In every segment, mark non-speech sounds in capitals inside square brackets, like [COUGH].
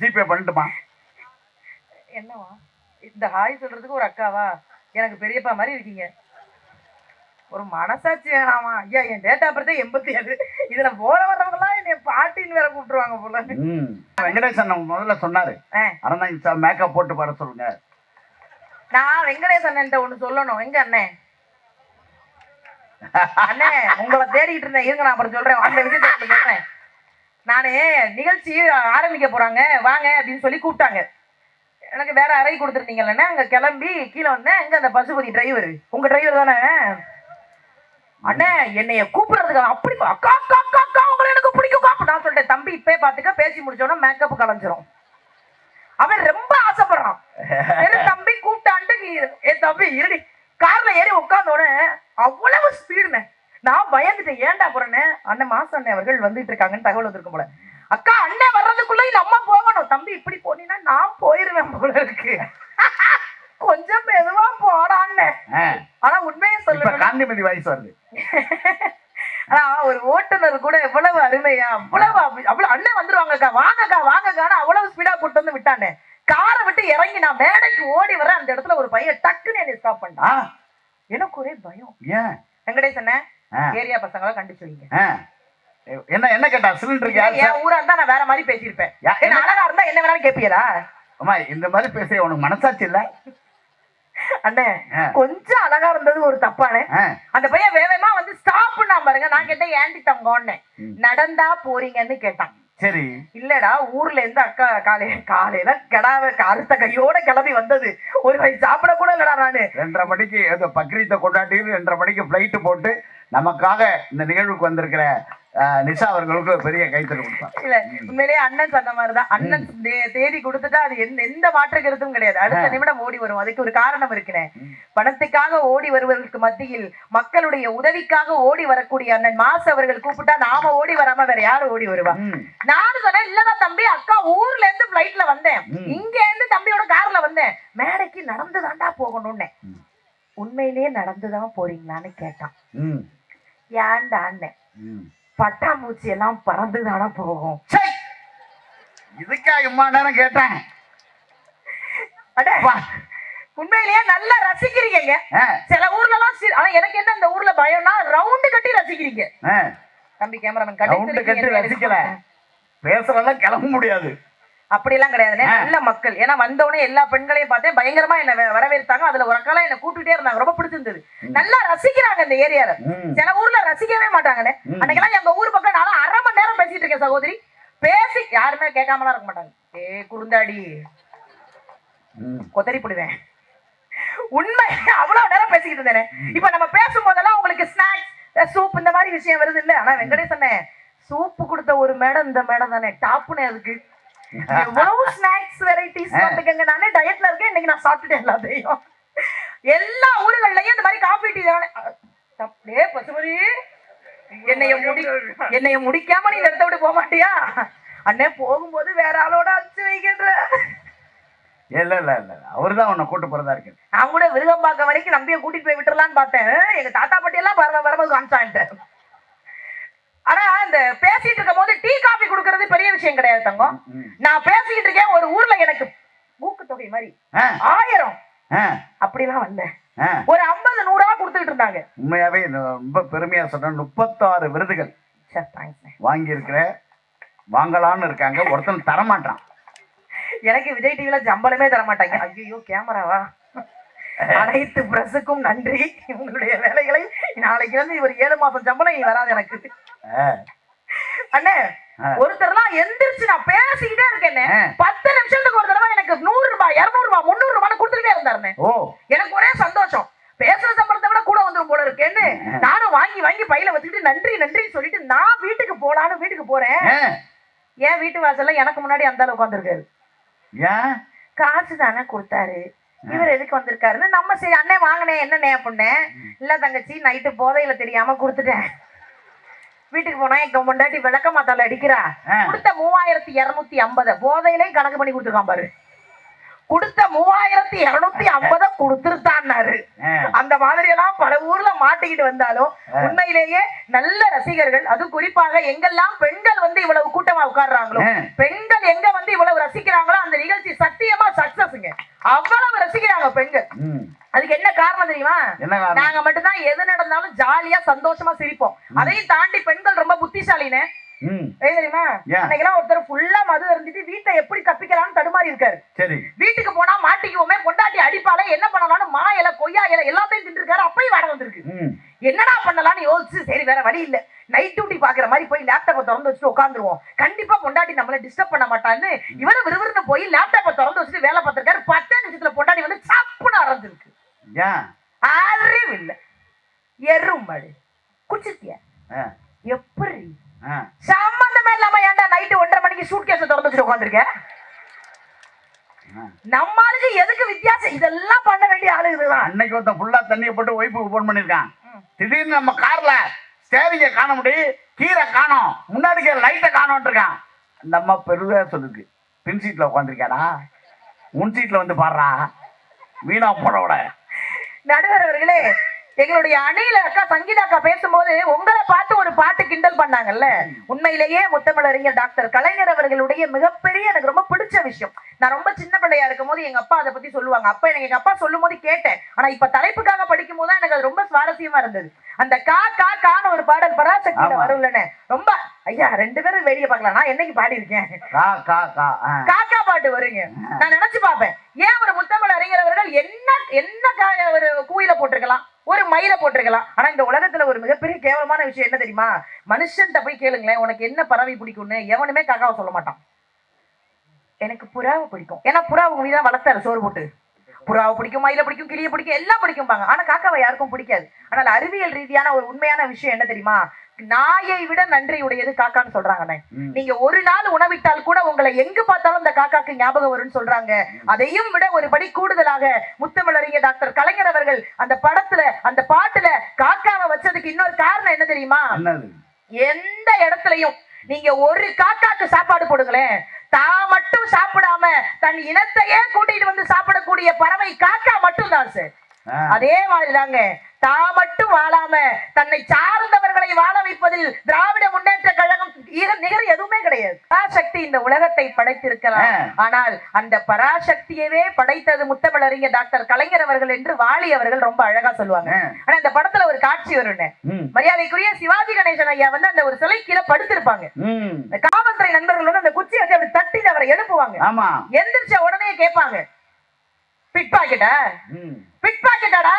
GPay பண்ணட்டுமா? என்னவா? இந்த ஹாய் சொல்றதுக்கு ஒரு அக்காவா? எனக்கு பெரியப்பா மாதிரி இருக்கீங்க. ஒரு மனசாட்சி வேணாமா? ஐயா என் டேட்டா பர்த்தே எண்பத்தி ஏழு இதுல போற வர்றவங்கலாம் என்னை பாட்டின்னு வேற கூப்பிட்டுருவாங்க போல. வெங்கடேசன் முதல்ல சொன்னாரு. அறந்தாங்க சார் மேக்கப் போட்டு பாட சொல்லுங்க. நான் அண்ணன்ட்ட ஒண்ணு சொல்லணும். எங்க அண்ணே? அண்ணே உங்களை தேடிக்கிட்டு இருந்தேன். இருங்க நான் அப்புறம் சொல்றேன். அந்த விஷயத்தை சொல்றேன் நானே நிகழ்ச்சி ஆரம்பிக்க போறாங்க. வாங்க அப்படின்னு சொல்லி கூப்பிட்டாங்க. எனக்கு வேற அறை கொடுத்துருந்தீங்கல்லண்ணே அங்க கிளம்பி கீழே வந்தேன். அங்க அந்த பசுபதி டிரைவர் உங்க டிரைவர் தானே? அண்ணே என்னைய கூப்பிடுறதுக்கு அப்படி அக்கா அக்கா அக்கா அக்கா உங்களை எனக்கு பிடிக்கும். நான் சொல்லிட்டேன் தம்பி இப்பே பாத்துக்க. பேசி முடிச்சோன்னா மேக்கப் கலைஞ்சிரும். அவன் ரொம்ப ஆசைப்படுறான். தம்பி கூப்பிட்டான்ட்டு நீ- தம்பி இருடி. கார்ல ஏறி உட்கார்ந்த உடனே அவ்வளவு ஸ்பீடுனே நான் பயந்துட்டேன். ஏன்டா போறேன்னு? அண்ணன் மாசம் அண்ணன் அவர்கள் வந்துட்டு இருக்காங்கன்னு தகவல் வந்திருக்கும் போல. அக்கா அண்ணன் வர்றதுக்குள்ள நம்ம போகணும். தம்பி இப்படி போனீங்கன்னா நான் போயிருவேன் போல இருக்கு. [LAUGHS] கொஞ்சம் மெதுவா போடான்னு ஆனா உண்மையை சொல்லுங்க காந்திமதி வயசு வருது. [LAUGHS] ஆனா ஒரு ஓட்டுநர் கூட எவ்வளவு அருமையா அவ்வளவு அவ்வ- அவ்வளவு அண்ணன் வந்துருவாங்கக்கா. வாங்கக்கா வாங்கக்கான்னு அவ்வளவு ஸ்பீடா கூட்டு வந்து விட்டானே. காரை விட்டு இறங்கி நான் மேடைக்கு ஓடி வர அந்த இடத்துல ஒரு பையன் டக்குன்னு என்னை ஸ்டாப் ஆ. எனக்கு ஒரே பயம். ஏன்? வெங்கடேசன் ஆ, ஏரியா பசங்களை கண்டிச்சு வைங்க. என்ன என்ன கேட்டா சிலிண்டருக்கு யார்? என் ஊரா இருந்தா நான் வேற மாதிரி பேசியிருப்பேன். என்ன அழகா இருந்தா என்ன வேணாலும் கேப்பியலா அம்மா இந்த மாதிரி பேச உனக்கு மனசாட்சி இல்ல? அண்ணே. கொஞ்சம் அழகா இருந்தது ஒரு தப்பானே. அந்த பையன் வேகமா வந்து ஸ்டாப் நான் பாருங்க. நான் கேட்டேன் ஏண்டி தங்கோன்னு. நடந்தா போறீங்கன்னு கேட்டான். சரி. இல்லடா ஊர்ல இருந்து அக்கா காலையில காலையில கிடாவ அறுத்த கையோட கிளம்பி வந்தது. ஒரு வழி சாப்பிட கூட இல்லடா நானு. ரெண்டரை மணிக்கு ஏதோ பக்ரீத்தை கொண்டாட்டி ரெண்டரை மணிக்கு ஃப்ளைட்டு போட்டு நமக்காக இந்த நிகழ்வுக்கு வந்திருக்கிற நிஷா அவர்களுக்கு பெரிய கைத்தறி கொடுப்பாங்க இல்ல உண்மையிலேயே அண்ணன் சொன்ன மாதிரிதான். அண்ணன் தேதி கொடுத்துட்டா அது எந்த எந்த மாற்று கருத்தும் கிடையாது. அடுத்த நிமிடம் ஓடி வரும். அதுக்கு ஒரு காரணம் இருக்குனே. பணத்துக்காக ஓடி வருவதற்கு மத்தியில் மக்களுடைய உதவிக்காக ஓடி வரக்கூடிய அண்ணன் மாசு அவர்கள் கூப்பிட்டா நாம ஓடி வராம வேற யாரு ஓடி வருவா? நானும் சொன்னேன் இல்லடா தம்பி அக்கா ஊர்ல இருந்து பிளைட்ல வந்தேன். இங்க இருந்து தம்பியோட கார்ல வந்தேன். மேடைக்கு நடந்து தாண்டா போகணும்னு. உண்மையிலேயே நடந்துதான் போறீங்களான்னு கேட்டான். ஏன்டான்னு ம். பட்டாம்பூச்சி எல்லாம் பறந்து தானே போகும்! இதுக்கா இம்மா நேரம் கேட்டேன். உண்மையிலேயே நல்லா ரசிக்கிறீங்க. சில ஊர்ல எல்லாம் ஆனா எனக்கு என்ன இந்த ஊர்ல பயம்னா ரவுண்டு கட்டி ரசிக்கிறீங்க. தம்பி கேமராமேன் ரவுண்டு கட்டி ரசிக்கல. பேசுறதெல்லாம் கிளம்ப முடியாது. அப்படி எல்லாம் கிடையாதுண்ணே ஆ. நல்ல மக்கள். ஏன்னா வந்தவொடனே எல்லா பெண்களையும் பார்த்தேன் பயங்கரமா என்ன வ- வரவேற்றாங்க. அதுல ஒரு அக்காலாம் என்ன கூப்பிட்டுட்டே இருந்தாங்க. ரொம்ப பிடிச்சிருந்தது. நல்லா ரசிக்கிறாங்க இந்த ஏரியால. சில ஊர்ல ரசிக்கவே மாட்டாங்கண்ணே. அன்னைக்கெல்லாம் எங்க ஊர் பக்கம் நானும் அரை மணி நேரம் பேசிட்டு இருக்கேன் சகோதரி. பேசி யாருமே கேட்காமலாம் இருக்க மாட்டாங்க. ஏ குறுந்தாடி. கொத்தரி போடுவேன் உண்மை. அவ்வளவு நேரம் பேசிக்கிட்டு இருந்தேனே. இப்ப நம்ம பேசும்போதெல்லாம் உங்களுக்கு ஸ்நாக்ஸ் சூப் இந்த மாதிரி விஷயம் வருது இல்ல? ஆனா வெங்கடேசனே சூப்பு கொடுத்த ஒரு மேடம் இந்த மேடம் தானே. டாப்புனே அதுக்கு. எவ்வளவு ஸ்நாக்ஸ் வெரைட்டிஸ் பார்த்துக்கங்க நானே டயட்ல இருக்கேன். இன்னைக்கு நான் சாப்பிட்டுட்டேன் எல்லாத்தையும் எல்லா ஊர்கள்லயும் இந்த மாதிரி காஃபி டீ அப்படியே பசுமதி என்னைய முடி என்னைய முடிக்காம நீ இடத்த விட்டு போக மாட்டியா? அண்ணே போகும்போது வேற ஆளோட அடிச்சு வைக்கின்ற. இல்ல இல்ல இல்ல. அவர்தான் உன்னை கூட்டு போறதா இருக்கு. நான் கூட விருகம்பாக்கம் வரைக்கும் நம்பிய கூட்டிட்டு போய் விட்டுறலான்னு பார்த்தேன். எங்க தாத்தா பாட்டி எல்லாம் பரவ வரும்போது காமிச்சான்ட்டு. ஆனா இந்த பேசிட்டு இருக்கும் போது டீ காபி கொடுக்கறது பெரிய விஷயம் கிடையாது தங்கம். நான் பேசிக்கிட்டு இருக்கேன் ஒரு ஊர்ல எனக்கு ஊக்கத்தொகை மாதிரி. ஆ, ஆயிரம். அப்படிலாம் ஆ. ஒரு ஐம்பது நூறா கொடுத்துட்டு இருந்தாங்க. உண்மையாவே ரொம்ப பெருமையா சொல்றேன் முப்பத்தாறு விருதுகள் வாங்கி இருக்கிற வாங்கலாம்னு இருக்காங்க ஒருத்தன் தரமாட்டான். எனக்கு விஜய் டிவில ஜம்பளமே தர மாட்டாங்க ஐயோ கேமராவா அனைத்து பிரஸுக்கும் நன்றி. உங்களுடைய வேலைகளை நாளைக்கு வந்து ஒரு ஏழு மாசம் சம்பளம் வராது எனக்கு. அண்ணே. ஒருத்தர்லாம் எந்திரிச்சு நான் பேசிக்கிட்டே இருக்கேனே ஆ. பத்து நிமிஷத்துக்கு ஒரு தடவை எனக்கு நூறு ரூபாய் இருநூறு ரூபாய் முந்நூறு ரூபாய் இருந்தாருண்ணே. ஓ. எனக்கு ஒரே சந்தோஷம். பேசுற சம்பளத்தை விட கூட வந்துரும் போல இருக்கேன்னு நானும் வாங்கி வாங்கி பையில வச்சுக்கிட்டு நன்றி நன்றின்னு சொல்லிட்டு நான் வீட்டுக்கு போலான்னு வீட்டுக்கு போறேன். என் வீட்டு வாசல்ல எனக்கு முன்னாடி அந்த அளவுக்கு வந்திருக்காரு. ஏன்? காசு தானே கொடுத்தாரு. இவர் எதுக்கு வந்திருக்காருன்னு நம்ம சரி அண்ணே வாங்கினேன் என்னண்ணே அப்படின்னேன் இல்ல தங்கச்சி நைட்டு போதையில தெரியாம கொடுத்துட்டேன். வீட்டுக்கு போனா எங்க முண்டாட்டி விளக்க மாத்தால அடிக்கிறா. கொடுத்த மூவாயிரத்தி இருநூத்தி ஐம்பது. போதையிலே கணக்கு பண்ணி கொடுத்துருக்கான் பாரு. கொடுத்த மூவாயிரத்தி இருநூத்தி ஐம்பத கொடுத்துருத்தான்னாரு. அந்த மாதிரி எல்லாம் பல ஊர்ல மாட்டிக்கிட்டு வந்தாலும் உண்மையிலேயே நல்ல ரசிகர்கள் அதுவும் குறிப்பாக எங்கெல்லாம் பெண்கள் வந்து இவ்வளவு கூட்டமா உட்கார்றாங்களோ. பெண்கள் எங்க வந்து இவ்வளவு ரசிக்கிறாங்களோ அந்த நிகழ்ச்சி சத்தியமா சக்சஸ்ங்க அவ்வளவு ரசிக்கிறாங்க பெண்கள். அதுக்கு என்ன காரணம் தெரியுமா? நாங்க மட்டும்தான் எது நடந்தாலும் ஜாலியா சந்தோஷமா சிரிப்போம். அதையும் தாண்டி பெண்கள் ரொம்ப புத்திசாலினே ம் ஏன் தெரியுமா? இன்னைக்கெல்லாம் ஒருத்தர் ஃபுல்லா மது இருந்துட்டு வீட்டை எப்படி தப்பிக்கலாம்னு தடுமாறி இருக்காரு. சரி. வீட்டுக்கு போனா மாட்டிக்குவோமே பொண்டாட்டி அடிப்பாலே என்ன பண்ணலாம்னு மா இலை கொய்யா இலை எல்லாத்தையும் தின்றுருக்காரு அப்பயும் வாடகை வந்திருக்கு. என்னடா பண்ணலாம்னு யோசிச்சு சரி வேற வழி இல்ல. நைட் டியூட்டி பாக்குற மாதிரி போய் லேப்டாப்பை திறந்து வச்சுட்டு உட்காந்துருவோம் கண்டிப்பா பொண்டாட்டி நம்மள டிஸ்டர்ப் பண்ண மாட்டான்னு இவரு விறுவிறுன்னு போய் லேப்டாப்பை திறந்து வச்சுட்டு வேலை பார்த்திருக்காரு. பத்தே நிமிஷத்துல பொண்டாட்டி வந்து சப்புன்னு ஏன் அறிவு இல்ல குச்சித்திய. ஆ. எப்படி சம்பந்தமே இல்லாம ஏன்டா நைட்டு ஒன்றரை மணிக்கு சூட் கேஸ் திறந்து வச்சுட்டு உட்காந்துருக்க ஆ. நம்மளுக்கு எதுக்கு வித்தியாசம்? இதெல்லாம் பண்ண வேண்டிய ஆளு இதுதான். அன்னைக்கு ஒருத்தன் ஃபுல்லா தண்ணியை போட்டு ஒய்ஃபுக்கு ஃபோன் பண்ணியிருக்கான். ம். திடீர்னு நம்ம கார்ல ஸ்டேரிங்க காண முடியும் கீரை காணோம் முன்னாடி லைட்டை காணோன்ட்டு இருக்கான். அந்த அம்மா பெருதா சொல்லுது பின் சீட்ல உட்காந்துருக்காடா முன் சீட்ல வந்து பாடுறா? வீணா போட விட நடுவர் அவர்களே எங்களுடைய அணில அக்கா சங்கீதா அக்கா பேசும்போது உங்களை பார்த்து ஒரு பாட்டு கிண்டல் பண்ணாங்கல்ல? உண்மையிலேயே முத்தமிழறிஞர் டாக்டர் கலைஞர் அவர்களுடைய மிகப்பெரிய எனக்கு ரொம்ப பிடிச்ச விஷயம். நான் ரொம்ப சின்ன பிள்ளையா இருக்கும் போது எங்க அப்பா அதை பத்தி சொல்லுவாங்க. அப்ப எனக்கு எங்க அப்பா சொல்லும் போது கேட்டேன். ஆனா இப்ப தலைப்புக்காக படிக்கும் போது எனக்கு அது ரொம்ப சுவாரஸ்யமா இருந்தது. அந்த கா கா கான்னு ஒரு பாடல் பராசக்தியில. வரும்லன்னு ரொம்ப ஐயா ரெண்டு பேரும் வெளியே பார்க்கலாம். நான் என்னைக்கு பாடி இருக்கேன். காக்கா பாட்டு வருங்க. நான் நினைச்சு பார்ப்பேன். ஏன் ஒரு முத்தமிழ் அறிஞர் அவர்கள் என்ன என்ன ஒரு கூயில போட்டிருக்கலாம்? ஒரு மயில போட்டிருக்கலாம். ஆனா இந்த உலகத்துல ஒரு மிகப்பெரிய கேவலமான விஷயம் என்ன தெரியுமா? மனுஷன்கிட்ட போய் கேளுங்களேன் உனக்கு என்ன பறவை பிடிக்கும்னு எவனுமே காக்காவை சொல்ல மாட்டான். எனக்கு புறாவை பிடிக்கும். ஏன்னா புறா உங்க மீதான் வளர்த்தாரு சோறு போட்டு. புறாவை பிடிக்கும் மயில பிடிக்கும் கிளியை பிடிக்கும் எல்லாம் பிடிக்கும்பாங்க. ஆனா காக்காவை யாருக்கும் பிடிக்காது. ஆனால் அறிவியல் ரீதியான ஒரு உண்மையான விஷயம் என்ன தெரியுமா? நாயை விட நன்றி உடையது காக்கான்னு சொல்றாங்கண்ணே. நீங்க ஒரு நாள் உணவிட்டால் கூட உங்களை எங்கு பார்த்தாலும் அந்த காக்காக்கு ஞாபகம் வரும்னு சொல்றாங்க. அதையும் விட ஒரு படி கூடுதலாக முத்தமிழறிஞர் டாக்டர் கலைஞர் அவர்கள் அந்த படத்துல அந்த பாட்டுல காக்காவை வச்சதுக்கு இன்னொரு காரணம் என்ன தெரியுமா? எந்த இடத்துலயும் நீங்க ஒரு காக்காக்கு சாப்பாடு போடுங்களேன். தான் மட்டும் சாப்பிடாம தன் இனத்தையே கூட்டிட்டு வந்து சாப்பிடக்கூடிய பறவை காக்கா மட்டும்தான் சார் ஆ. அதே மாதிரிதாங்க தான் மட்டும் வாழாம தன்னை சார்ந்தவர்களை வாழ வைப்பதில் திராவிட முன்னேற்ற கழகம் ஈர- நிகர் எதுவுமே கிடையாது. பராசக்தி இந்த உலகத்தை படைத்திருக்கலாம். ஆனால் அந்த பராசக்தியவே படைத்தது முத்தமிழறிஞர் டாக்டர் கலைஞர் அவர்கள் என்று வாலி அவர்கள் ரொம்ப அழகா சொல்லுவாங்க. ஆனா இந்த படத்துல ஒரு காட்சி வரும்னு. ம். மரியாதைக்குரிய சிவாஜி கணேசன் ஐயா வந்து அந்த ஒரு சிலை கீழே படுத்திருப்பாங்க. காவல்துறை நண்பர்கள் வந்து அந்த குச்சியை வச்சு அப்படி தட்டி அவரை எழுப்புவாங்க. ஆமா. எந்திரிச்ச உடனே கேட்பாங்க. பிட் பாக்கெட்டா பிட் பாக்கெட்டாடா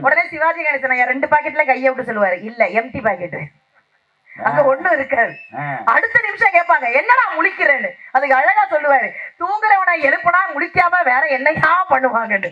உடனே சிவாஜி கணேசன் ஐயா ரெண்டு பாக்கெட்ல கையை விட்டு சொல்லுவாரு. இல்ல எம்டி பாக்கெட் அங்க ஒண்ணும் இருக்காது. அடுத்த நிமிஷம் கேட்பாங்க என்னடா முழிக்கிறேன்னு? அதுக்கு அழகா சொல்லுவாரு தூங்குறவனை எழுப்புனா முழிக்காம வேற என்னையா பண்ணுவாங்கன்னு?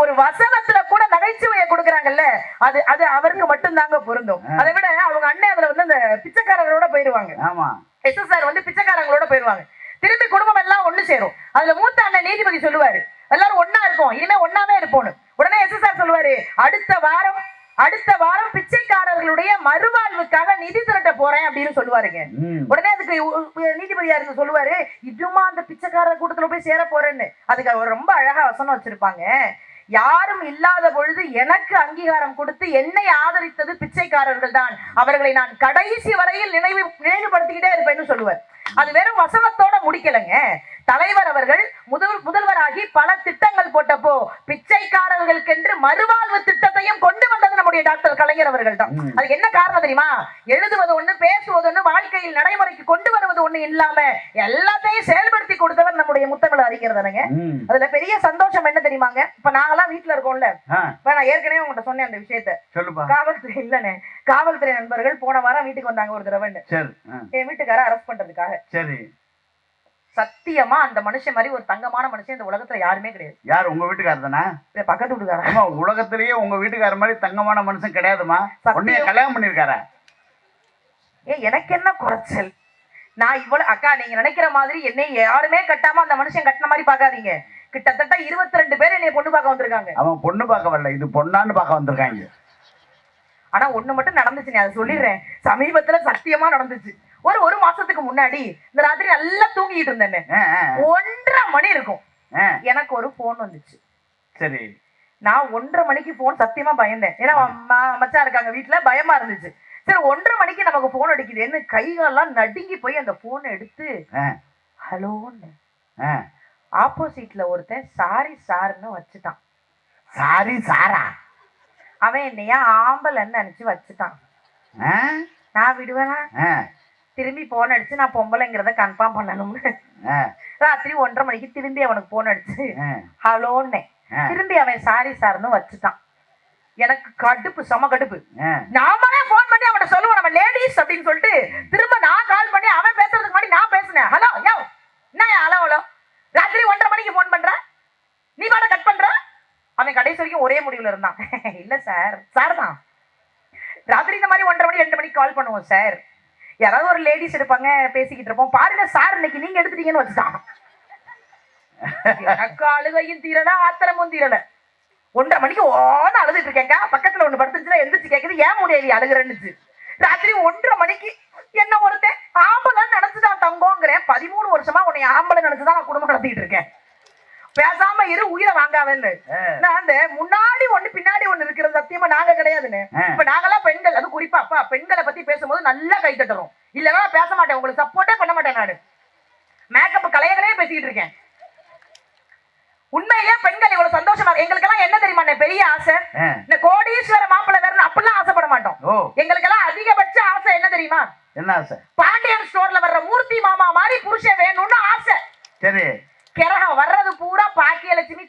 ஒரு வசனத்துல கூட நகைச்சுவையை கொடுக்குறாங்கல்ல அது அது அவருக்கு மட்டும்தாங்க பொருந்தும். அதை விட அவங்க அண்ணன் அதுல வந்து அந்த பிச்சைக்காரர்களோட போயிருவாங்க ஆமா. எஸ்எஸ்ஆர் வந்து பிச்சைக்காரங்களோட போயிருவாங்க திரும்பி குடும்பம் எல்லாம் ஒண்ணு சேரும். அதுல மூத்த அண்ணன் நீதிபதி சொல்லுவாரு எல்லாரும் ஒண்ணா இருப்போம் இனிமே ஒண்ணாவே இருப்போம்னு உடனே எஸ்எஸ்ஆர் சொல்லுவாரு அடுத்த வாரம் அடுத்த வாரம் பிச்சைக்காரர்களுடைய மறுவாழ்வுக்காக நிதி திரட்ட போறேன் அப்படின்னு சொல்லுவாருங்க. உடனே அதுக்கு நீதிபதியா இருந்து சொல்லுவாரு? இதுமா அந்த பிச்சைக்காரர் கூட்டத்துல போய் சேர போறேன்னு. அதுக்கு அவர் ரொம்ப அழகா வசனம் வச்சிருப்பாங்க. யாரும் இல்லாத பொழுது எனக்கு அங்கீகாரம் கொடுத்து என்னை ஆதரித்தது பிச்சைக்காரர்கள் தான். அவர்களை நான் கடைசி வரையில் நினைவு நினைவுபடுத்திக்கிட்டே இருப்பேன்னு சொல்லுவார். அது வெறும் வசனத்தோட முடிக்கலைங்க. தலைவர் அவர்கள் முதல் முதல்வராகி பல திட்டங்கள் போட்டப்போ பிச்சைக்காரர்களுக்கென்று மறுவாழ்வு திட்டத்தையும் கொண்டு வந்தது நம்முடைய டாக்டர் கலைஞர் அவர்கள் தான். அதுக்கு என்ன காரணம் தெரியுமா? எழுதுவது ஒண்ணு பேசுவது ஒண்ணு வாழ்க்கையில் நடைமுறைக்கு கொண்டு வருவது ஒண்ணு இல்லாம எல்லாத்தையும் செயல்படுத்தி கொடுத்தவர் நம்முடைய முத்தமிழ் அறிஞர் தானேங்க. ம். அதுல பெரிய சந்தோஷம் என்ன தெரியுமாங்க? இப்ப நாங்கெல்லாம் வீட்டுல இருக்கோம்ல. இப்ப நான் ஏற்கனவே உங்கள்கிட்ட சொன்னேன் அந்த விஷயத்த. காவல்துறை இல்லனே காவல்துறை நண்பர்கள் போன வாரம் வீட்டுக்கு வந்தாங்க ஒரு ஆ. என் வீட்டுக்கார அரெஸ்ட் பண்றதுக்காக. சரி. சத்தியமா அந்த மனுஷன் மாதிரி ஒரு தங்கமான மனுஷன் இந்த உலகத்துல யாருமே கிடையாது. யார் உங்க வீட்டுக்காரர் தானே? பக்கத்து வீட்டுக்காரன் ஆமா உலகத்திலேயே உங்க வீட்டுக்காரர் மாதிரி தங்கமான மனுஷன் கிடையாதுமா. உன்னைய கல்யாணம் பண்ணிருக்காரா ஏ எனக்கு என்ன குறைச்சல்? நான் இவ்வளவு அக்கா நீங்க நினைக்கிற மாதிரி என்னை யாருமே கட்டாம அந்த மனுஷன் கட்டின மாதிரி பார்க்காதீங்க. கிட்டத்தட்ட இருபத்தி ரெண்டு பேர் என்னை பொண்ணு பார்க்க வந்திருக்காங்க. அவன் பொண்ணு பார்க்க வரல இது பொண்ணான்னு பார்க்க வந்திருக்காங்க. ஆனா ஒண்ணு மட்டும் நடந்துச்சு நான் அதை சொல்லிடுறேன். சமீபத்துல சத்தியமா நடந்துச்சு. ஒரு ஒரு மாசத்துக்கு முன்னாடி இந்த ராத்திரி நல்லா தூங்கிட்டு இருந்தேன். ஆ, ஆ, ஒன்றரை மணி இருக்கும். எனக்கு ஒரு ஃபோன் வந்துச்சு. சரி. நான் ஒன்றரை மணிக்கு ஃபோன் சத்தியமா பயந்தேன். ஏன்னா ம- மச்சான் இருக்காங்க வீட்டுல பயமா இருந்துச்சு. சரி ஒன்றரை மணிக்கு நமக்கு ஃபோன் அடிக்குதுன்னு கைகாலெல்லாம் நடுங்கி போய் அந்த போனை எடுத்து ஹலோன்னு. ஆப்போசிட்ல ஒருத்தன் சாரி சார்னு வச்சுட்டான். சாரி சாரா? அவன் என்னைய ஆம்பளைன்னு நினைச்சு வச்சுட்டான். நான் விடுவேனா? திரும்பி போன் அடிச்சு நான் பொம்பளைங்கிறத கன்ஃபார்ம் பண்ணணும்னு. ராத்திரி ஒன்றரை மணிக்கு திரும்பி அவனுக்கு போன் அடிச்சு ஹலோன்னே. திரும்பி அவன் சாரி சார்னு வச்சுட்டான். எனக்கு கடுப்பு செம கடுப்பு. நாமளே ஃபோன் பண்ணி அவன்கிட்ட சொல்லுவோம் நம்ம லேடிஸ் அப்படின்னு சொல்லிட்டு திரும்ப நான் கால் பண்ணி அவன் பேசுறதுக்கு முன்னாடி நான் பேசினேன். ஹலோ யோ என்ன ஹலோ ஹலோ. ராத்திரி ஒன்றரை மணிக்கு ஃபோன் பண்ற? நீ பாட கட் பண்ற? அவன் கடைசி வரைக்கும் ஒரே முடிவுல இருந்தான். [LAUGHS] இல்ல சார் சார் தான். ராத்திரி இந்த மாதிரி ஒன்றரை மணி ரெண்டு மணிக்கு கால் பண்ணுவோம் சார் யாராவது ஒரு லேடிஸ் இருப்பாங்க பேசிக்கிட்டு இருப்போம். பாருங்க சார் இன்னைக்கு நீங்க எடுத்துட்டீங்கன்னு வச்சுட்டான் எனக்கு அழுகையும் தீரல ஆத்திரமும் தீரல. ஒன்றரை மணிக்கு ஓன அழுதுட்டு இருக்கேங்க பக்கத்துல ஒண்ணு படுத்துச்சுன்னா எந்திரிச்சு கேக்குது ஏன் முடியாது அழுகுறேன்னுச்சு? ராத்திரி ஒன்றரை மணிக்கு என்ன ஒருத்தன் ஆம்பளை நினைச்சுதான் தங்கோங்கிறேன். பதிமூணு வருஷமா உன்னை ஆம்பளை நினைச்சுதான் நான் குடும்பம் நடத்திட்டு இருக்கேன். பேசாம இரு உயிரை. நான் அந்த முன்னாடி ஒண்ணு பின்னாடி ஒண்ணு இருக்கிறது சத்தியமா நாங்க கிடையாதுன்னு. இப்ப நாங்கெல்லாம் பெண்கள் அது குறிப்பா அப்பா பெண்களை பத்தி பேசும்போது நல்லா கை தட்டுறோம் இல்லைன்னா பேச மாட்டேன் உங்களுக்கு சப்போர்ட்டே பண்ண மாட்டேன் நானு. மேக்கப் கலையகளே பேசிக்கிட்டு இருக்கேன். உண்மையிலேயே பெண்கள் இவ்வளவு சந்தோஷமா இருக்கு. எங்களுக்கெல்லாம் என்ன தெரியுமா பெரிய ஆசை. இந்த கோடீஸ்வர மாப்பிள்ளை வேற அப்படிலாம் ஆசைப்பட மாட்டோம். ஓ. எங்களுக்கெல்லாம் அதிகபட்ச ஆசை என்ன தெரியுமா? என்ன ஆசை? பாண்டியன் ஸ்டோர்ல வர்ற மூர்த்தி மாமா மாதிரி புருஷன் வேணும்னு ஆசை. சரி.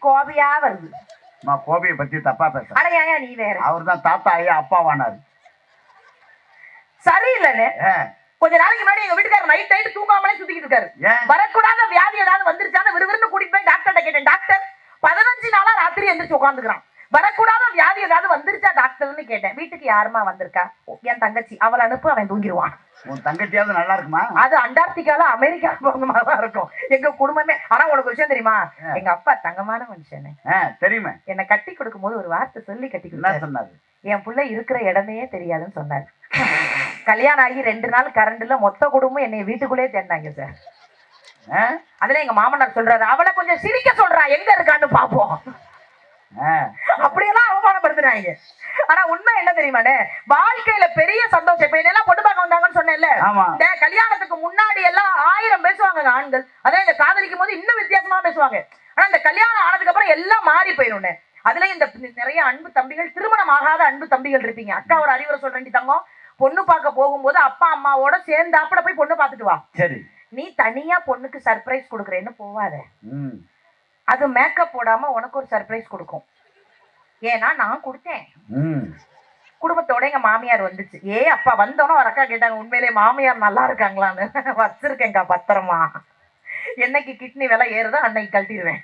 கோபியா வருது நான் கோபியை பத்தி தப்பா பேசுறேன். அட ஏன் ஏன் நீ வேற? அவர் தான் தாத்தா ஐயா அப்பாவானாரு சரியில்லைன்னு கொஞ்ச நாளைக்கு முன்னாடி எங்க வீட்டுக்காரர் நைட் நைட் தூங்காமலே சுத்திக்கிட்டு இருக்காரு. வரக்கூடாத வியாதி ஏதாவது வந்துருச்சான்னு விறுவிறுன்னு கூட்டிட்டு போய் டாக்டர்கிட்ட கேட்டேன். டாக்டர் பதினஞ்சு நாளா ராத்திரி எந்திரிச்சு உட்காந்துக்கிறான் வரக்கூடாத வியாதி ஏதாவது வந்துருச்சா டாக்டர்னு கேட்டேன். வீட்டுக்கு யாருமா வந்திருக்கா? என் தங்கச்சி. அவளை அனுப்பு அவன் தூங்கிடுவான். உன் தங்கச்சியாவது நல்லா இருக்குமா? அது அண்டார்டிகால அமெரிக்கா போகணுமா தான் இருக்கும். எங்க குடும்பமே ஆனா உனக்கு விஷயம் தெரியுமா? எங்க அப்பா தங்கமான மனுஷனே. தெரியுமே. என்னை கட்டி கொடுக்கும் போது ஒரு வார்த்தை சொல்லி கட்டி சொன்னாரு? என் புள்ள இருக்கிற இடமே தெரியாதுன்னு சொன்னார். கல்யாணம் ஆகி ரெண்டு நாள் கரண்ட்ல மொத்த குடும்பம் என்னை வீட்டுக்குள்ளே தேடினாங்க சார் அதுல எங்க மாமனார் சொல்றாரு. அவளை கொஞ்சம் சிரிக்க சொல்றா. எங்க இருக்கான்னு பாப்போம். அப்படியெல்லாம் அவமானப்படுத்துறாங்க. ஆனா உண்மை என்ன தெரியுமாண்ணே வாழ்க்கையில பெரிய சந்தோஷம். இப்ப என்னெல்லாம் பொண்ணு பார்க்க வந்தாங்கன்னு சொன்னேன்ல. கல்யாணத்துக்கு முன்னாடி எல்லாம் ஆயிரம் பேசுவாங்க ஆண்கள். அதே இந்த காதலிக்கும் போது இன்னும் வித்தியாசமா பேசுவாங்க. ஆனா இந்த கல்யாணம் ஆனதுக்கு அப்புறம் எல்லாம் மாறி போயிடும்னு. அதுல இந்த நிறைய அன்பு தம்பிகள் திருமணம் ஆகாத அன்பு தம்பிகள் இருப்பீங்க. அக்கா ஒரு அறிவுரை சொல்றேன் தங்கம். பொண்ணு பார்க்க போகும்போது அப்பா அம்மாவோட சேர்ந்தாப்புல போய் பொண்ணு பார்த்துட்டு வா. சரி. நீ தனியா பொண்ணுக்கு சர்ப்ரைஸ் கொடுக்குறேன்னு போவாத. அது மேக்கப் போடாம உனக்கு ஒரு சர்ப்ரைஸ் கொடுக்கும். ஏன்னா நான் கொடுத்தேன். குடும்பத்தோட எங்க மாமியார் வந்துச்சு. ஏ அப்பா வந்தோன்னே ஒரு அக்கா கேட்டாங்க உண்மையிலேயே மாமியார் நல்லா இருக்காங்களான்னு? [LAUGHS] வச்சிருக்கேங்க்கா பத்திரமா. என்னைக்கு கிட்னி விலை ஏறுதோ அன்னைக்கு கழட்டிடுவேன்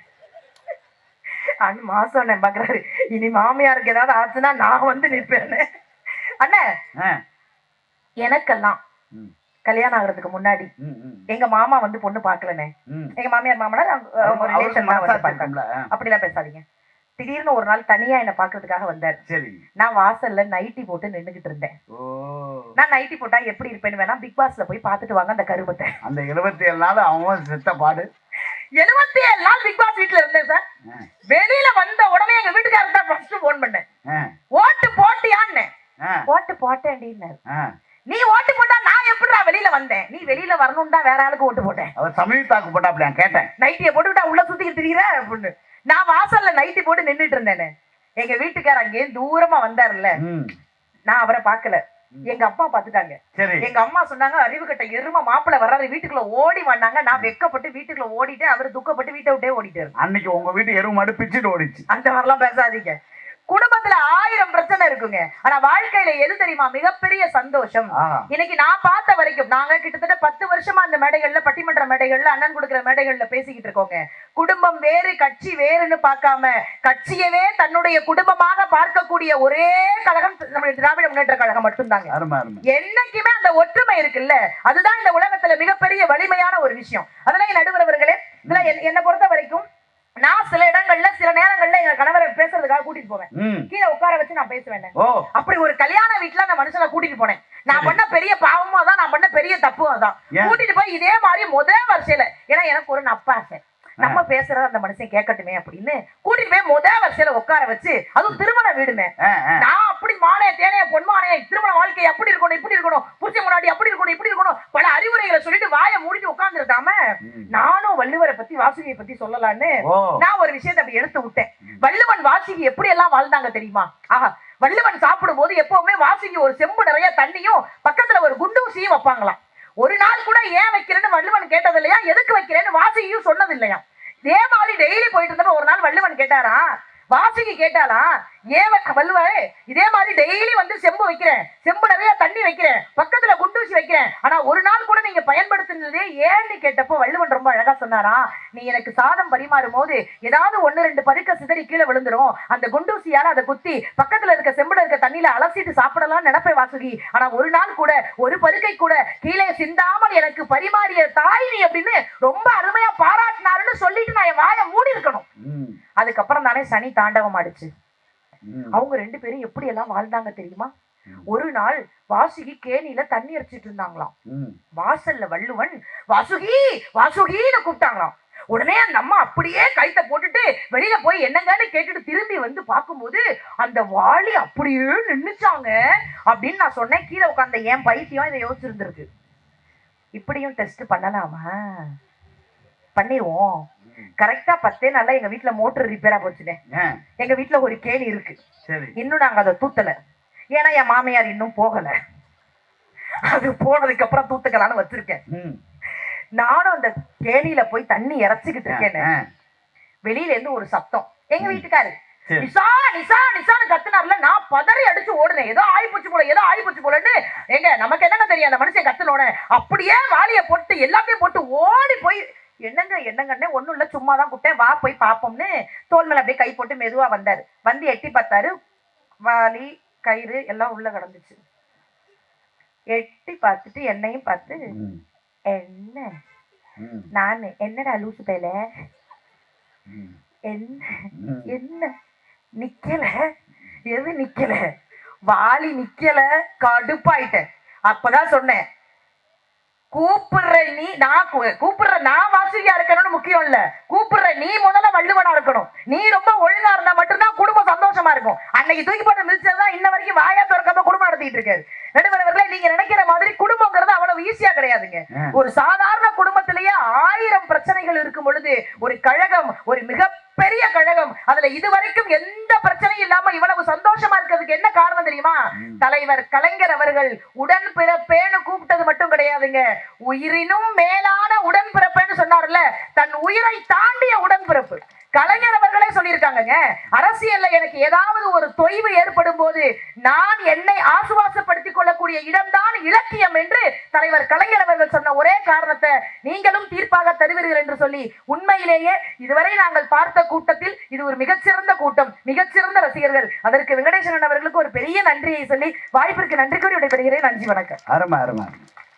அண்ணு மாசம் அண்ணன் பாக்குறாரு. இனி மாமியாருக்கு ஏதாவது ஆச்சுன்னா நான் வந்து நிற்பேன்னு அண்ணே ஆ. எனக்கெல்லாம் ம். கல்யாணம் ஆகுறதுக்கு முன்னாடி. எங்க மாமா வந்து பொண்ணு பார்க்கலண்ணே. ம். எங்க மாமியார் மாமனார் அவங்க- ரிலேஷன் தான் வந்து அப்படிலாம் பேசாதீங்க. திடீர்னு ஒரு நாள் தனியா என்ன பாக்குறதுக்காக வந்தார். நான் வாசல்ல நைட்டி போட்டு நின்னுகிட்டு இருந்தேன். நான் நைட்டி போட்டா எப்படி இருப்பேன்னு வேணா பிக் பாஸ்ல போய் பார்த்துட்டு வாங்க அந்த கருமத்தை அந்த எழுபத்தி ஏழு நாள் அவன் செத்த பாடு. எழுபத்தி ஏழு நாள் பிக் பாஸ் வீட்ல இருந்தேன் சார். வெளியில வந்த உடனே எங்க வீட்டுக்காரர் தான் ஃபர்ஸ்ட் போன் பண்ணேன். ஓட்டு போட்டியான்னு ஓட்டு போட்டேன். நீ ஓட்டு போட்டா நான் வெளியில வந்தேன். நீ வெளியில வரணும் தான் வேற ஆளுக்கு ஓட்டு போட்டேன். அவர் சமீபத்தாக்கு போட்டாப்லையா கேட்டேன். நைட்டியை போட்டுக்கிட்டா உள்ள சுத்திக்கிட்டு திரியிற? அப்படின்னு. நான் வாசல்ல நைட்டி போட்டு நின்னுட்டு இருந்தேனே. எங்க வீட்டுக்காரர் அங்கே தூரமா வந்தாருல்ல. நான் அவரை பார்க்கல. எங்க அப்பா பார்த்துட்டாங்க. சரி. எங்க அம்மா சொன்னாங்க அறிவு கட்ட எரும மாப்பிள்ளை வர்றாரு வீட்டுக்குள்ள ஓடி வந்தாங்க. நான் வெக்கப்பட்டு வீட்டுக்குள்ள ஓடிட்டு அவர் துக்கப்பட்டு வீட்டை விட்டே ஓடிட்டாரு. அன்னைக்கு உங்க வீட்டு எருவு மாடு பிச்சுட்டு ஓடிச்சு. அந்த மாதிரிலாம் பேசாதீங்க. குடும்பத்துல ஆயிரம் பிரச்சனை இருக்குங்க. ஆனா வாழ்க்கையில எது தெரியுமா? மிகப்பெரிய சந்தோஷம். இன்னைக்கு நான் பார்த்த வரைக்கும் நாங்க கிட்டத்தட்ட பத்து வருஷமா அந்த மேடைகள்ல பட்டிமன்ற மேடைகள்ல அண்ணன் கொடுக்கிற மேடைகள்ல பேசிக்கிட்டு இருக்கோங்க. குடும்பம் வேறு கட்சி வேறுன்னு பார்க்காம கட்சியவே தன்னுடைய குடும்பமாக பார்க்கக்கூடிய ஒரே கழகம் நம்முடைய திராவிட முன்னேற்ற கழகம் மட்டும்தாங்க. என்னைக்குமே அந்த ஒற்றுமை இருக்குல்ல? அதுதான் இந்த உலகத்துல மிகப்பெரிய வலிமையான ஒரு விஷயம். அதெல்லாம் என் நடுவர் அவர்களே இதுல என்- என்னை பொறுத்த வரைக்கும் நான் சில இடங்கள்ல சில நேரங்கள்ல எங்க கணவரை பேசுறதுக்காக கூட்டிட்டு போவேன். கீழே உட்கார வச்சு நான் பேசுவேன் அப்படி ஒரு கல்யாண வீட்டுல அந்த மனுஷனை கூட்டிட்டு போனேன். நான் பண்ண பெரிய பாவமும் அதான் நான் பண்ண பெரிய தப்பும் அதான்? கூட்டிட்டு போய் இதே மாதிரி முத வருஷத்துல ஏன்னா எனக்கு ஒரு நப்பாசை நம்ம பேசுறத அந்த மனுஷன் கேட்கட்டுமே அப்படின்னு கூட்டிட்டு போய் முத வரிசையில உட்கார வச்சு அதுவும் திருமண வீடுமே. நான் அப்படி மானே தேனே பொன்மானே திருமண வாழ்க்கை அப்படி இருக்கணும் இப்படி இருக்கணும் புருஷன் முன்னாடி அப்படி இருக்கணும் இப்படி இருக்கணும் பல அறிவுரைகளை சொல்லிட்டு வாயை மூடிட்டு உட்கார்ந்து இருக்காம ம். நானும் வள்ளுவரை பத்தி வாசுகியை பத்தி சொல்லலான்னு நான் ஒரு விஷயத்தை அப்படி எடுத்து விட்டேன். வள்ளுவன் வாசுகி எப்படி எல்லாம் வாழ்ந்தாங்க தெரியுமா? ஆஹா வள்ளுவன் சாப்பிடும் போது எப்பவுமே வாசுகி ஒரு செம்பு நிறைய தண்ணியும் பக்கத்துல ஒரு குண்டூசியும் வைப்பாங்களாம். ஒரு நாள் கூட ஏன் வைக்கிறேன்னு வள்ளுவன் கேட்டது இல்லையா எதுக்கு வைக்கிறேன்னு வாசுகியும் சொன்னது இல்லையா இதே மாதிரி டெய்லி போயிட்டு இருந்தப்ப ஒரு நாள் வள்ளுவன் கேட்டாரா வாசுகி கேட்டாலாம் ஏவன் வல்லுவாரு இதே மாதிரி டெய்லி வந்து செம்பு வைக்கிறேன். செம்பு நிறைய தண்ணி வைக்கிறேன். பக்கத்துல குண்டூசி வைக்கிறேன். ஆனா ஒரு நாள் கூட நீங்க பயன்படுத்துனதே ஏன்னு கேட்டப்போ வள்ளுவன் ரொம்ப அழகா சொன்னாரா? நீ எனக்கு சாதம் பரிமாறும் போது ஏதாவது ஒன்னு ரெண்டு பருக்க சிதறி கீழே விழுந்துரும். அந்த குண்டூசியால அதை குத்தி பக்கத்துல இருக்க செம்புல இருக்க தண்ணியில அலசிட்டு சாப்பிடலாம் நினைப்பேன் வாசுகி. ஆனா ஒரு நாள் கூட ஒரு பருக்கை கூட கீழே சிந்தாமல் எனக்கு பரிமாறிய தாய் நீ அப்படின்னு ரொம்ப அருமையா பாராட்டினாருன்னு சொல்லிட்டு நான் என் வாயை மூடி இருக்கணும் அதுக்கப்புறம் தானே சனி தாண்டவம் ஆடுச்சு. அவங்க ரெண்டு பேரும் எப்படி எல்லாம் வாழ்ந்தாங்க தெரியுமா? ஒரு நாள் வாசுகி கேணியில தண்ணி அடிச்சிட்டு இருந்தாங்களாம். வாசல்ல வள்ளுவன் வாசுகி வாசுகின்னு கூப்பிட்டாங்களாம். உடனே அந்த அம்மா அப்படியே கைத்த போட்டுட்டு வெளியில போய் என்னங்கன்னு கேட்டுட்டு திரும்பி வந்து பார்க்கும்போது அந்த வாளி அப்படியே நின்னுச்சாங்க. அப்படின்னு நான் சொன்னேன். கீழே உட்காந்த என் பைத்தியம் இதை யோசிச்சிருந்திருக்கு. இப்படியும் டெஸ்ட் பண்ணலாமா? பண்ணிடுவோம் கரெக்டா பத்தே நாள்ல எங்க வீட்ல மோட்டர் ரிப்பேரா போச்சுனே எங்க வீட்ல ஒரு கேணி இருக்கு. இன்னும் நாங்க அதை தூத்தல. ஏன்னா என் மாமியார் இன்னும் போகல. அது போனதுக்கு அப்புறம் தூத்துக்கலான்னு வச்சிருக்கேன். நானும் அந்த கேணியில போய் தண்ணி இறைச்சிக்கிட்டு இருக்கேன். வெளியில இருந்து ஒரு சத்தம். எங்க வீட்டுக்காரு. நிசா நிசா நிசான்னு கத்துனார்ல. நான் பதறி அடிச்சு ஓடுனேன். ஏதோ ஆயிப்போச்சு போல ஏதோ ஆயிப்போச்சு போலன்னு எங்க நமக்கு என்னங்க தெரியும்? அந்த மனுஷன் கத்துனோட அப்படியே வாளிய போட்டு எல்லாத்தையும் போட்டு ஓடி போய் என்னங்க என்னங்கன்னே ஒண்ணும் இல்ல சும்மா தான் கூப்பிட்டேன். வா போய் பாப்போம்னு தோல் மேல அப்படியே கை போட்டு மெதுவா வந்தாரு. வந்து எட்டி பார்த்தாரு. வாளி கயிறு எல்லாம் உள்ள கிடந்துச்சு. எட்டி பார்த்துட்டு என்னையும் பார்த்து என்ன? நான் என்னடா லூசு பேல என்ன. என்ன? நிக்கல? எது நிக்கல? வாலி நிக்கல. கடுப்பாயிட்டேன். அப்பதான் சொன்னேன் கூப்பிடுற நீ நான் கூப்பிடுற நான் வாசியா இருக்கணும்னு முக்கியம் இல்ல. கூப்பிடுற நீ முதல்ல வள்ளுவனா இருக்கணும். நீ ரொம்ப ஒழுங்கா இருந்தா மட்டும்தான் குடும்பம் சந்தோஷமா இருக்கும். அன்னைக்கு தூக்கி போட்ட மில்ச்சர் தான் இன்ன வரைக்கும் வாயா திறக்காம குடும்பம் நடத்திட்டு இருக்காரு. நடுவர்களே நீங்க நினைக்கிற மாதிரி குடும்பங்கிறது அவ்வளவு ஈஸியா கிடையாதுங்க. ஒரு சாதாரண குடும்பத்திலேயே ஆயிரம் பிரச்சனைகள் இருக்கும் பொழுது ஒரு கழகம் ஒரு மிகப்பெரிய கழகம். அதுல இதுவரைக்கும் எந்த பிரச்சனையும் இல்லாம இவ்வளவு சந்தோஷமா இருக்கிறதுக்கு என்ன காரணம் தெரியுமா? தலைவர் கலைஞர் அவர்கள் உடன் பிறப்பேன்னு கூப்பிட்டது மட்டும் கிடையாதுங்க. உயிரினும் மேலான உடன் பிறப்பேன்னு சொன்னார்ல. தன் உயிரை தாண்டிய உடன்பிறப்பு. கலைஞர் அவர்களே சொல்லியிருக்காங்க அரசியல்ல எனக்கு ஏதாவது ஒரு தொய்வு ஏற்படும் போது நான் என்னை ஆசுவாசப்படுத்திக் கொள்ளக்கூடிய இடம்தான் இலக்கியம் என்று தலைவர் கலைஞர் அவர்கள் சொன்ன ஒரே காரணத்தை நீங்களும் தீர்ப்பாக தருவீர்கள் என்று சொல்லி உண்மையிலேயே இதுவரை நாங்கள் பார்த்த கூட்டத்தில் இது ஒரு மிகச்சிறந்த கூட்டம் மிகச்சிறந்த ரசிகர்கள். அதற்கு வெங்கடேசன் அவர்களுக்கு ஒரு பெரிய நன்றியை சொல்லி வாய்ப்பிற்கு நன்றி கூறி விடைபெறுகிறேன். நன்றி வணக்கம். அருமா அருமா.